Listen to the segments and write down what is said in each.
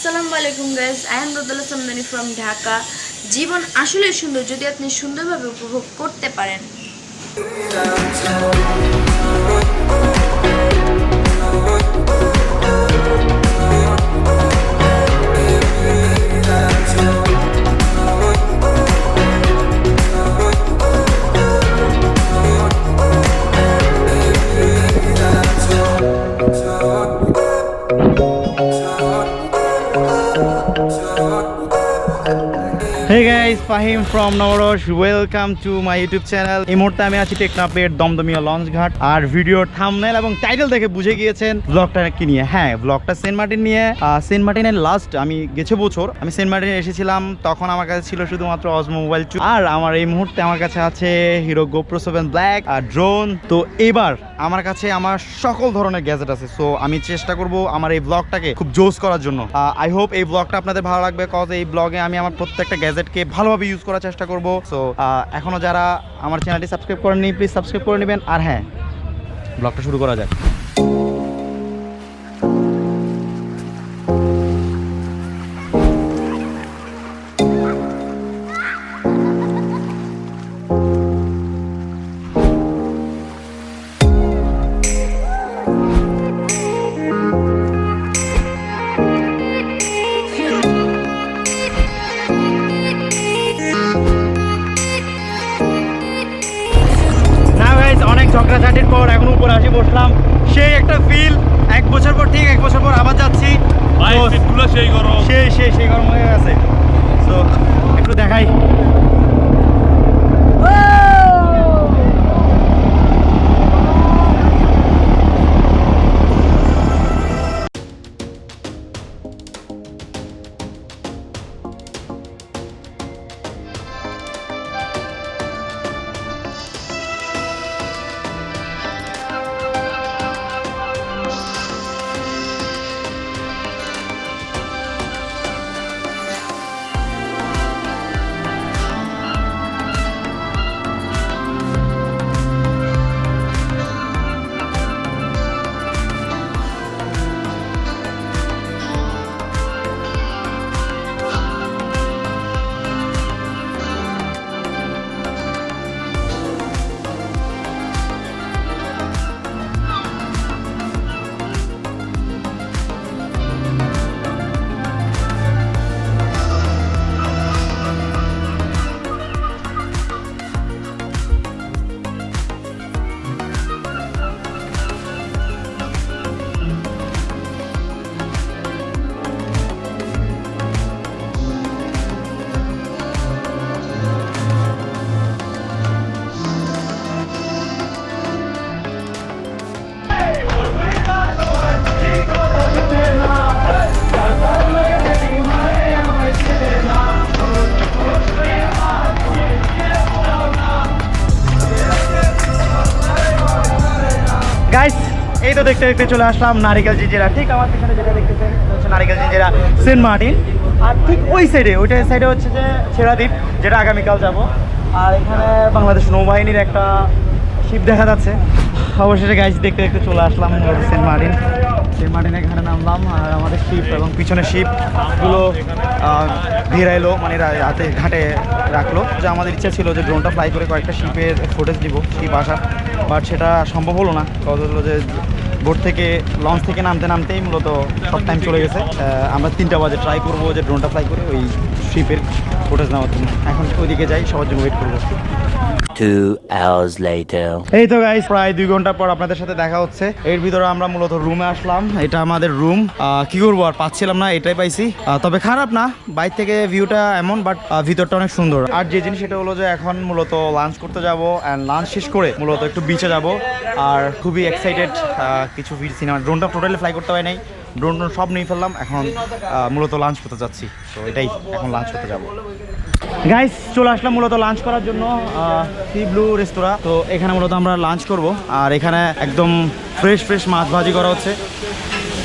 আসসালামু আলাইকুম guys Rodala Samdani from Dhaka জীবন আসলেই সুন্দর যদি আপনি সুন্দরভাবে উপভোগ করতে পারেন। Fahim from Nabaras welcome to my YouTube channel এই মুহূর্তে আমি আছি টেকনাপের দমদমিয়া লঞ্চ ঘাট আর ভিডিওর থামনেল এবং টাইটেল দেখে বুঝে গিয়েছেন ব্লগটা কি নিয়ে। হ্যাঁ ব্লগটা সেন্ট মার্টিন নিয়ে। সেন্ট মার্টিনের লাস্ট আমি গেছে বছর। আমি সেন্ট মার্টিনে এসেছিলাম, তখন আমার কাছে ছিল শুধুমাত্র অজমো মোবাইল টু আর আমার এই মুহূর্তে আমার কাছে আছে হিরো গোপ্রো সেভেন ব্ল্যাক আর ড্রোন তো এবার আমার কাছে আমার সকল ধরনের গ্যাজেট আছে। সো আমি চেষ্টা করব আমার এই ব্লগটাকে খুব জোস করার জন্য। আই হোপ এই ব্লগটা আপনাদের ভালো লাগবে। কজ এই ব্লগে আমি আমার প্রত্যেকটা গ্যাজেটকে ভালোভাবে ইউজ করার চেষ্টা করব। সো এখনও যারা আমার চ্যানেলটি সাবস্ক্রাইব করেননি প্লিজ সাবস্ক্রাইব করে নেবেন। আর হ্যাঁ। ব্লগটা শুরু করা যাক। গাইস এই তো দেখতে দেখতে চলে আসলাম নারিকেল জিঞ্জিরা। ঠিক আমার পিছনে যেটা দেখতেছেন হচ্ছে নারিকেল জিঞ্জিরা সেন্ট মার্টিন। আর ঠিক ওই সাইডে ওইটা সাইডে হচ্ছে যে ছেড়াদ্বীপ, যেটা আগামীকাল যাব। আর এখানে বাংলাদেশ নৌবাহিনীর একটা শিপ দেখা যাচ্ছে। অবশেষে গাইস দেখতে দেখতে চলে আসলাম সেন্ট মার্টিন। সেন্ট মার্টিন এখানে নামলাম আর আমাদের শিপ এবং পিছনে শিপগুলো ভিড়াইলো মানে রাতে ঘাটে রাখল। যে আমাদের ইচ্ছা ছিল যে ড্রোনটা ফ্লাই করে কয়েকটা শিপের ফুটেজ দিব শিপ আসার বাট সেটা সম্ভব হলো না কজ হলো যে বোট থেকে লঞ্চ থেকে নামতে নামতেই মূলত সব টাইম চলে গেছে। আমরা তিনটা বাজে ট্রাই করব যে ড্রোনটা ফ্লাই করে ওই শিপের ফুটেজ নেওয়ার জন্য। এখন ওইদিকে যাই সবার জন্য ওয়েট করব. এই তো গাইস প্রায় দুই ঘণ্টা পর আপনাদের সাথে দেখা হচ্ছে। এর ভিতরে আমরা মূলত রুমে আসলাম। এটা আমাদের রুম কি করব আর পাচ্ছিলাম না, এটাই পাইছি। তবে খারাপ না, বাইর থেকে ভিউটা এমন বাট ভিতরটা অনেক সুন্দর। আর যে জিনিস হলো যে এখন মূলত লাঞ্চ করতে যাব অ্যান্ড লাঞ্চ শেষ করে মূলত একটু বিচে যাব। আর খুবই এক্সাইটেড কিছু সিনেমা ড্রোনটা টোটালি ফ্লাই করতে হয় নাই। ড্রোন সব নিয়ে ফেললাম, এখন মূলত লাঞ্চ করতে যাচ্ছি। তো এটাই, এখন লাঞ্চ করতে যাব। গাইস চলে আসলাম মূলত লাঞ্চ করার জন্য সি ব্লু রেস্তোরাঁ তো এখানে মূলত আমরা লাঞ্চ করব আর এখানে একদম ফ্রেশ ফ্রেশ মাছ ভাজি করা হচ্ছে।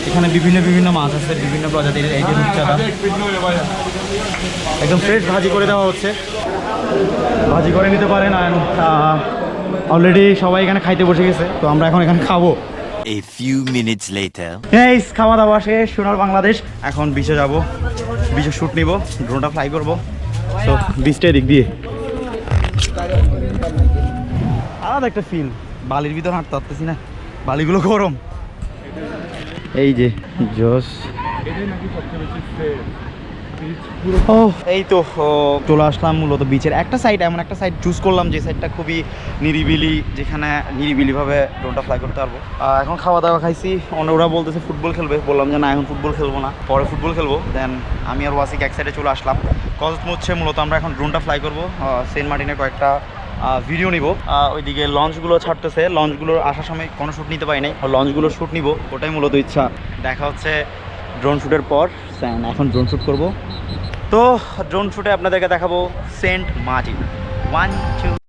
এখানে বিভিন্ন বিভিন্ন মাছ আছে বিভিন্ন প্রজাতির এই যে রূপচাঁদা। একদম ফ্রেশ ভাজি করে দেওয়া হচ্ছে। ভাজি করে নিতে পারেন আর অলরেডি সবাই এখানে খাইতে বসে গেছে তো আমরা এখন এখানে খাব। A few minutes later. Guys খাওয়া দাওয়া শেষ সোনার বাংলাদেশ। এখন বিচে যাব বিচে শ্যুট নিব ড্রোনটা ফ্লাই করব। তো বিচটা দিক দিয়ে। আলাদা একটা ফিল বালির ভিতর হাঁটতে পারতেছি না। বালিগুলো গরম। এই যে জোস। এই তো চলে আসলাম মূলত বিচের একটা সাইড এমন একটা সাইড চুজ করলাম যে সাইডটা খুবই নিরিবিলি যেখানে নিরিবিলিভাবে ড্রোনটা ফ্লাই করতে পারব। এখন খাওয়া দাওয়া খাইছি। ওরা বলতেছে ফুটবল খেলবে। বললাম যে না এখন ফুটবল খেলব না। পরে ফুটবল খেলব। দেন আমি আর ওয়াসিক এক সাইডে চলে আসলাম। কজ হচ্ছে মূলত আমরা এখন ড্রোনটা ফ্লাই করব। সেন্ট মার্টিনের কয়েকটা ভিডিও নিব। ওইদিকে লঞ্চগুলো ছাড়তেছে। লঞ্চগুলোর আসার সময় কোনো শ্যুট নিতে পারি নাই লঞ্চগুলো শ্যুট নিব, ওটাই মূলত ইচ্ছা। দেখা হচ্ছে ড্রোন শ্যুটের পর। এখন ড্রোন শ্যুট করব। তো ড্রোন শ্যুটে আপনাদেরকে দেখাবো Saint Martin one two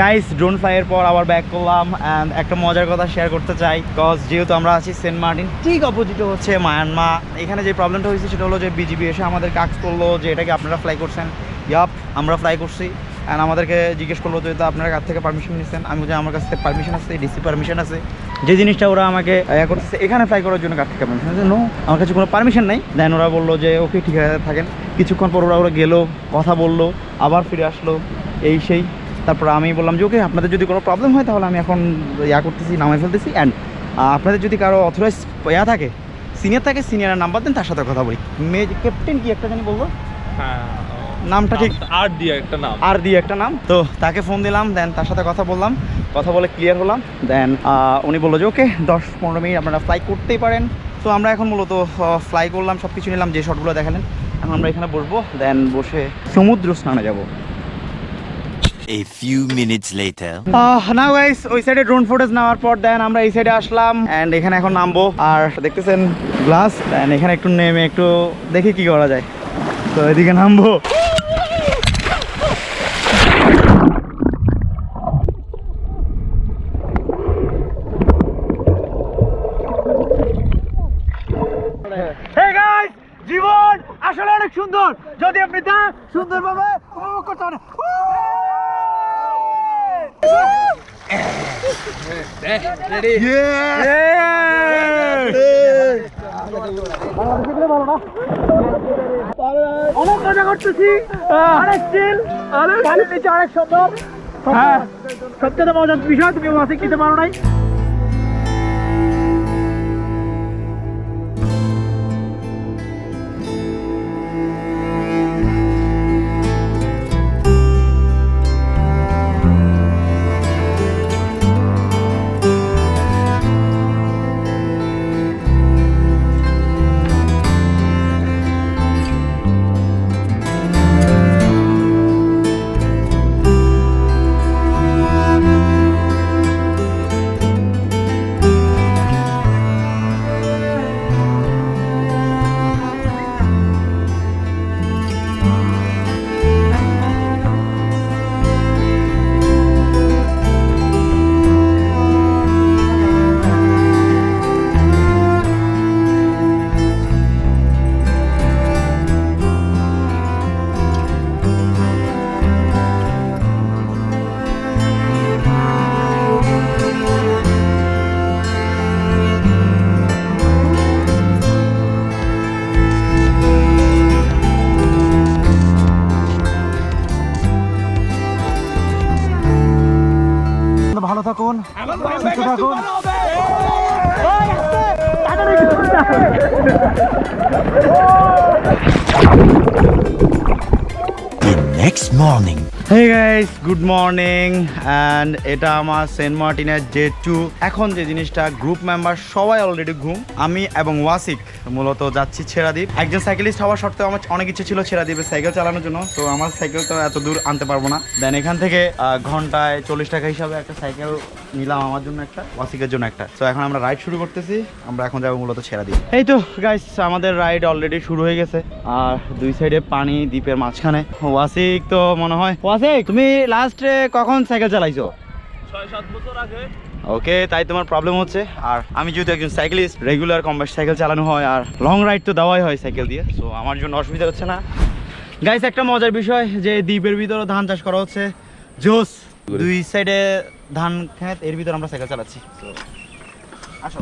guys drone ফ্লাইয়ের পর আবার ব্যাক করলাম অ্যান্ড একটা মজার কথা শেয়ার করতে চাই কজ যেহেতু আমরা আছি সেন্ট মার্টিন ঠিক অপোজিটে হচ্ছে মায়ানমা এখানে যে প্রবলেমটা হয়েছে সেটা হলো যে বিজিবি এসে আমাদের কাজ করল যে এটাকে আপনারা ফ্লাই করছেন। ইয়াপ আমরা ফ্লাই করছি। অ্যান্ড আমাদেরকে জিজ্ঞেস করল যে, তা আপনারা কাছ থেকে পারমিশন নিচ্ছেন আমি যে আমার কাছ থেকে পারমিশন আছে ডিসি পারমিশন আছে। যে জিনিসটা ওরা আমাকে ইয়া করতেছে, এখানে ফ্লাই করার জন্য কাছ থেকে পারমিশন আছে নো আমার কাছে কোনো পারমিশন নেই। দেন ওরা বলল যে ওকে ঠিক আছে, থাকেন। কিছুক্ষণ পর ওরা ওরা গেলো, কথা বলল, আবার ফিরে আসলো, এই সেই। তারপর আমি বললাম যে ওকে আপনাদের যদি কোনো প্রবলেম হয় তাহলে আমি এখন ইয়া করতেছি নামাই ফেলতেছি অ্যান্ড আপনাদের যদি কারও অথরাইজ ইয়া থাকে সিনিয়র থাকে সিনিয়রের নাম্বার দেন তার সাথে কথা বলি। মেয়ে ক্যাপ্টেন কি একটা জানি বলব হ্যাঁ নামটা ঠিক। আর দিয়ে একটা নাম। আর দিয়ে একটা নাম। তো তাকে ফোন দিলাম দেন তার সাথে কথা বললাম। কথা বলে ক্লিয়ার হলাম। দেন উনি বলল যে ওকে দশ পনেরো মিনিট আপনারা ফ্লাই করতেই পারেন। তো আমরা এখন মূলত ফ্লাই করলাম সব কিছু নিলাম যে শটগুলো দেখালেন। এখন আমরা এখানে বসবো দেন বসে সমুদ্র স্নানে যাব। A few minutes later. না গাইস ওই সাইডে ড্রোন ফুটেজ নেওয়ার পর দেন আমরা এই সাইডে আসলাম অ্যান্ড এখানে এখন নামবো। আর দেখতেছেন গ্লাস দেন এখানে একটু নেমে একটু দেখি কি করা যায়। তো এদিকে নামবো। জীবন আসলে অনেক সুন্দর। যদি আপনি তা সুন্দরভাবে উপভোগ করতে পারেন অনেক মজা করতেছি। আরেক চিল পানির নিচে সুন্দর হ্যাঁ। সবচেয়ে মজার বিষয় তুমি মাসে কিনতে পারো নাই। ভালো থাকুন সুস্থ থাকুন The next morning. Hey guys good morning and এটা আমার সেন্ট মার্টিনের জে টু এখন যে জিনিসটা গ্রুপ মেম্বার সবাই অলরেডি ঘুম, আমি এবং ওয়াসিক মূলত যাচ্ছি ছেড়াদ্বীপ একজন সাইকেলিস্ট হওয়ার সত্ত্বেও আমার অনেক ইচ্ছে ছিল ছেড়াদ্বীপে সাইকেল চালানোর জন্য, তো আমার সাইকেল তো এত দূর আনতে পারব না। দেন এখান থেকে ঘন্টায় চল্লিশ টাকা হিসাবে একটা সাইকেল নিলাম আমার জন্য একটা ওয়াসিকের জন্য একটা। তো এখন আমরা রাইড শুরু করতেছি আমরা এখন যাব মূলত ছেড়া দিই এই তো গাইস আমাদের রাইড অলরেডি শুরু হয়ে গেছে। আর দুই সাইডে পানি দ্বীপের মাঝখানে। ওয়াসিক তো মনে হয় ওয়াসিক তুমি লাস্টে কখন সাইকেল চালাইছো? ওকে তাই তোমার প্রবলেম হচ্ছে। আর আমি যেহেতু একজন সাইকেলিস্ট রেগুলার কম সাইকেল চালানো হয় আর লং রাইড তো দেওয়াই হয় সাইকেল দিয়ে। সো আমার জন্য অসুবিধা হচ্ছে না। গাইস একটা মজার বিষয় যে দ্বীপের ভিতরে ধান চাষ করা হচ্ছে। জোস দুই সাইডে ধান খেত এর ভিতরে আমরা সাইকেল চালাচ্ছি। আসো।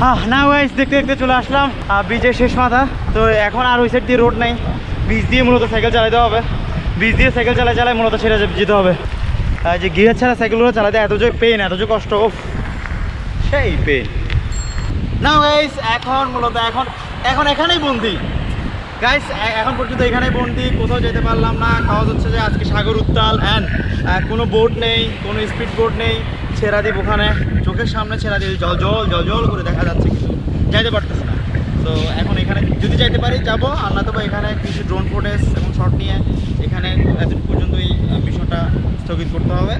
হ্যাঁ না গাইস দেখতে দেখতে চলে আসলাম আর ব্রিজের শেষ মাথা। তো এখন আর ওই সাইড দিয়ে রোড নেই। ব্রিজ দিয়ে মূলত সাইকেল চালাতে হবে। ব্রিজ দিয়ে সাইকেল চালায় চালায় মূলত ছেড়ে যেতে হবে। যে গিয়ার ছাড়া সাইকেলগুলো চালাতে এত যে পেন এত যে কষ্ট সেই পেন না গাইস এখন মূলত এখন এখন এখানেই বন্দি। গাইস এখন পর্যন্ত এখানেই বন্দি, কোথাও যেতে পারলাম না। খাওয়া হচ্ছে যে আজকে সাগর উত্তাল অ্যান্ড কোনো বোট নেই, কোনো স্পিড বোট নেই, ছেড়া দ্বীপ ওখানে। চোখের সামনে ছেড়া দ্বীপ জল জল জল জল করে দেখা যাচ্ছে কিন্তু যাইতে পারতেছে না। তো এখন এখানে, যদি যাইতে পারি, যাব, আর না তো বা এখানে কিছু ড্রোন ফুটেজ এবং শট নিয়ে এখানে এতটুকু পর্যন্তই মিশনটা স্থগিত করতে হবে।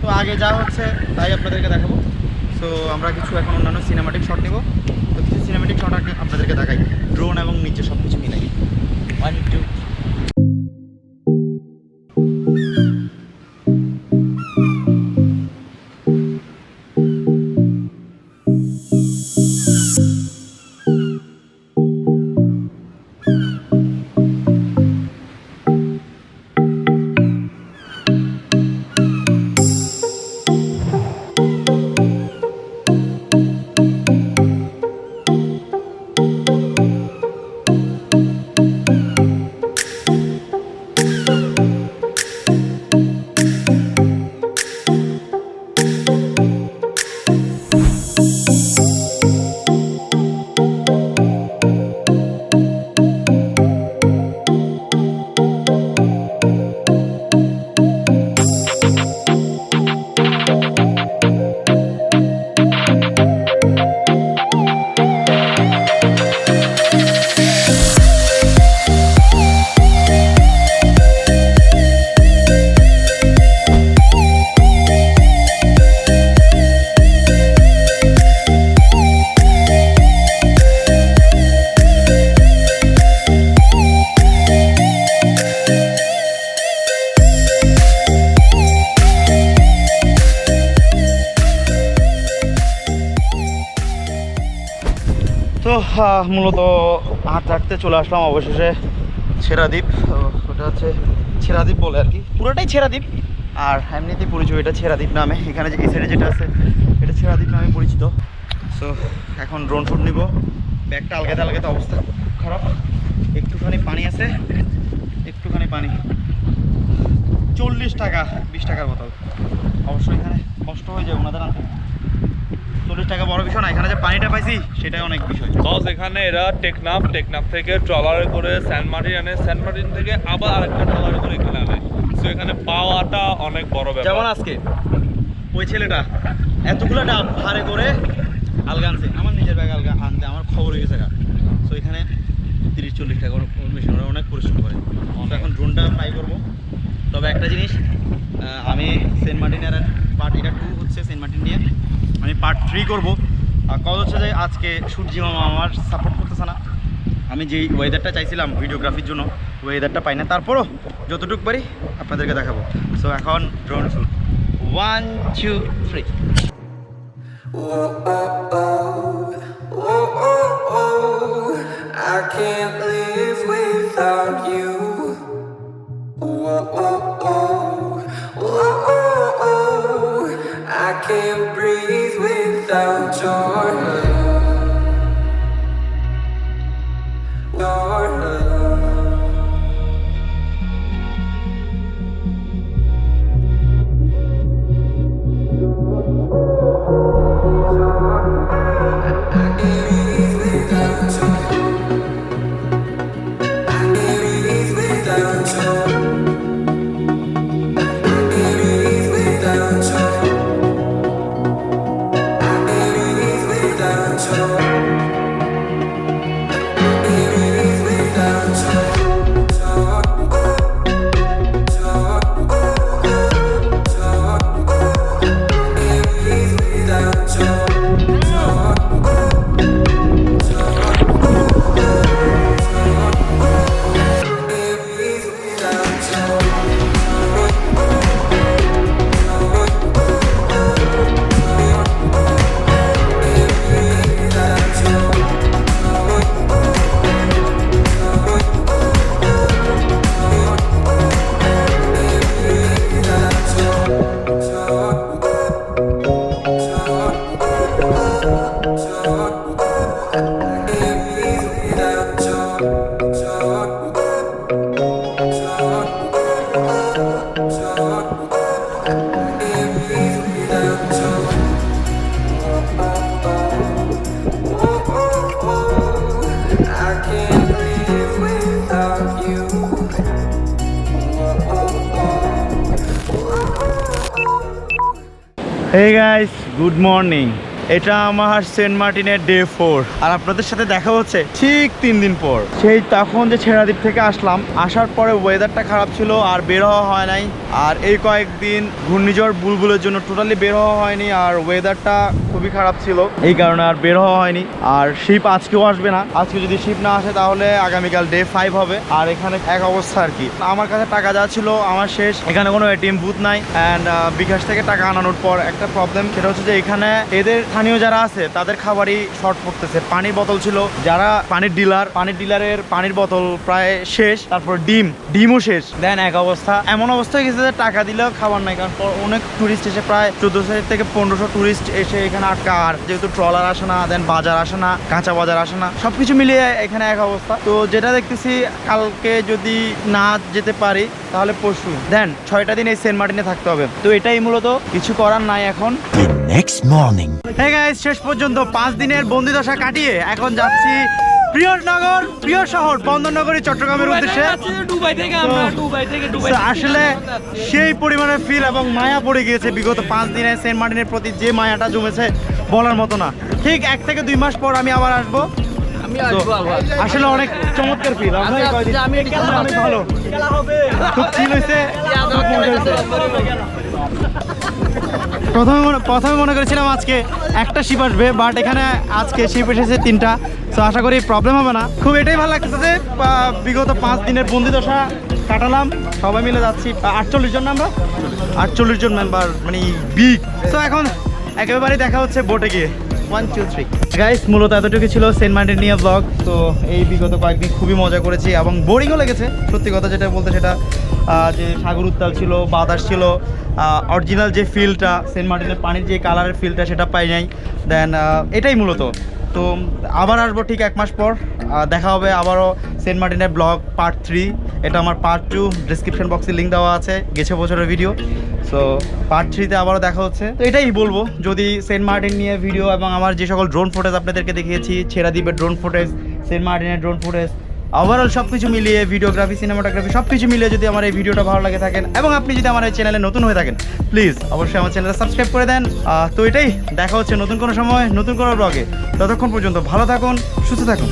তো আগে যা হচ্ছে, তাই আপনাদেরকে দেখাবো। সো আমরা কিছু এখন অন্যান্য সিনেমাটিক শট নেব। তো কিছু সিনেমাটিক শট আপনাদেরকে দেখাই। ড্রোন এবং নিচে সব কিছু মিলাই ওয়ান টু মূলত হাঁটতে হাঁটতে চলে আসলাম অবশেষে ছেড়াদ্বীপ। ওটা হচ্ছে ছেড়াদ্বীপ বলে আর কি। পুরোটাই ছেড়াদ্বীপ। আর এমনিতেই পরিচয় এটা ছেড়াদ্বীপ নামে। এখানে যে এই সাইডে যেটা আছে, এটা ছেড়াদ্বীপ নামে পরিচিত। সো এখন ড্রোন শুট নিব। ব্যাগটা আলগাতে আলগাতে অবস্থা খারাপ। একটুখানি পানি আছে। একটুখানি পানি। চল্লিশ টাকা, বিশ টাকার বোতল। অবশ্যই এখানে কষ্ট হয়ে যায় ওনাদের আনতে। চল্লিশ টাকা বড় বিষয় না এখানে যে পানিটা পাইছি সেটাই অনেক বিষয়। কজ এখানে এরা টেকনাফ টেকনাফ থেকে ট্রলারে করে সেন্ট মার্টিন আনে। সেন্ট মার্টিন থেকে আবার আরেকটা ট্রলারে করে এখানে আনে। তো এখানে পাওয়াটা অনেক বড় ব্যাপার। যেমন আজকে ওই ছেলেটা এতগুলো ডাব ভারে করে আলগা আনছে। আমার নিজের ব্যাগ আলগা আনতে আমার খবর হয়ে গেছে সো এখানে তিরিশ চল্লিশ টাকা মেশিন অনেক পরিশ্রম করে। এখন ড্রোনটা ট্রাই করব। তবে একটা জিনিস আহ, আমি সেন্ট মার্টিনের পার্ট এটা টু হচ্ছে সেন্ট মার্টিন নিয়ে আমি পার্ট থ্রি করব। কজ হচ্ছে যে আজকে সূর্যি মামা আমার সাপোর্ট করতেছে না। আমি যেই ওয়েদারটা চাইছিলাম ভিডিওগ্রাফির জন্য ওয়েদারটা পাই না। তারপরও যতটুকু পারি আপনাদেরকে দেখাবো। সো এখন drone shoot one two three I oh, oh, I can't breathe without your love. Hey guys good morning এটা আমার সেন্ট মার্টিনের ডে ফোর। আর আপনাদের সাথে দেখা হচ্ছে ঠিক তিন দিন পর। সেই তখন যে ছেড়াদ্বীপ থেকে আসলাম, আসার পরে ওয়েদারটা খারাপ ছিল আর বের হওয়া হয় নাই। আর এই কয়েকদিন ঘূর্ণিঝড়, বুলবুলের জন্য টোটালি বের হওয়া হয়নি আর ওয়েদারটা খুবই খারাপ ছিল। এই কারণে আর বের হওয়া হয়নি। আর শিপ আজকেও আসবে না। আজকে যদি শিপ না আসে তাহলে আগামীকাল ডে ফাইভ হবে। আর এখানে এক অবস্থা আর কি। আমার কাছে টাকা যা ছিল আমার শেষ। এখানে কোনো এটিএম বুথ নাই। অ্যান্ড বিকাশ থেকে টাকা আনানোর পর একটা প্রবলেম সেটা হচ্ছে যে এখানে এদের স্থানীয় যারা আছে, তাদের খাবারই শর্ট পড়তেছে। পানির বোতল ছিল, যারা পানির ডিলার পানির ডিলারের পানির বোতল প্রায় শেষ, তারপর ডিম, ডিমও শেষ। দেন এক অবস্থা, এমন অবস্থা গেছে যে টাকা দিলেও খাবার নাই, কারণ অনেক টুরিস্ট এসে প্রায় চোদ্দশো থেকে পনেরোশো টুরিস্ট এসে এখানে আটকা। আর যেহেতু ট্রলার আসে না দেন বাজার আসে না, কাঁচা বাজার আসে না সব কিছু মিলিয়ে এখানে এক অবস্থা। তো যেটা দেখতেছি, কালকে যদি না যেতে পারি তাহলে পরশু। দেন ছয়টা দিন এই সেন্ট মার্টিনে থাকতে হবে। তো এটাই মূলত কিছু করার নাই এখন। Next morning. হ্যাঁ গাইস শেষ পর্যন্ত পাঁচ দিনের বন্দিদশা কাটিয়ে এখন যাচ্ছি প্রিয় নগর প্রিয় শহর বন্দরনগরী চট্টগ্রামের উদ্দেশ্যে। দুবাই থেকে আমরা দুবাই থেকে দুবাই আসলে সেই পরিমাণে ফিল এবং মায়া পড়ে গিয়েছে বিগত পাঁচ দিনে সেন্ট মার্টিনের প্রতি যে মায়াটা জমেছে বলার মতো না। ঠিক এক থেকে দুই মাস পর আমি আবার আসব। আসলে অনেক চমৎকার ফিল অনেক ভালো। খুব চিল হয়েছে। প্রথমে প্রথমে মনে করেছিলাম আজকে একটা শিপ আসবে বাট এখানে আজকে শিপ এসেছে তিনটা। তো আশা করি প্রবলেম হবে না। খুব এটাই ভালো লাগতেছে যে বিগত পাঁচ দিনের বন্দি দশা কাটালাম। সবাই মিলে যাচ্ছি। আটচল্লিশ জন আমরা? আটচল্লিশ জন মেম্বার মানে বিগ তো এখন একেবারেই দেখা হচ্ছে বোটে গিয়ে। ওয়ান থ্রি গাইস মূলত এতটুকু ছিল সেন্ট মার্টিন নিয়ে ব্লগ তো এই বিগত কয়েকদিন খুবই মজা করেছি এবং বোরিংও লেগেছে। সত্যি কথা যেটা বলতে সেটা যে সাগর উত্তাল ছিল, বাতাস ছিল অরিজিনাল যে ফিলটা সেন্ট মার্টিনের পানির যে কালারের ফিলটা সেটা পাই নাই। দেন এটাই মূলত। তো আবার আসব ঠিক এক মাস পর দেখা হবে আবারও সেন্ট মার্টিনের ব্লগ পার্ট থ্রি এটা আমার পার্ট টু ডিসক্রিপশন বক্সে লিঙ্ক দেওয়া আছে, গেছে বছরের ভিডিও সো পার্ট থ্রিতে আবারও দেখা হচ্ছে। তো এটাই বলব, যদি সেন্ট মার্টিন নিয়ে ভিডিও এবং আমার যে সকল ড্রোন ফুটেজ আপনাদেরকে দেখিয়েছি, ছেড়া দ্বীপের ড্রোন ফুটেজ সেন্ট মার্টিনের ড্রোন ফুটেজ ওভারঅল সব কিছু মিলিয়ে ভিডিওগ্রাফি সিনেমাটোগ্রাফি সব কিছু মিলিয়ে যদি আমার এই ভিডিওটা ভালো লাগে থাকেন, এবং আপনি যদি আমার এই চ্যানেলে নতুন হয়ে থাকেন প্লিজ অবশ্যই আমার চ্যানেলটা সাবস্ক্রাইব করে দেন। তো এটাই, দেখা হচ্ছে নতুন কোনো সময়, নতুন কোনো ব্লগে ততক্ষণ পর্যন্ত ভালো থাকুন, সুস্থ থাকুন।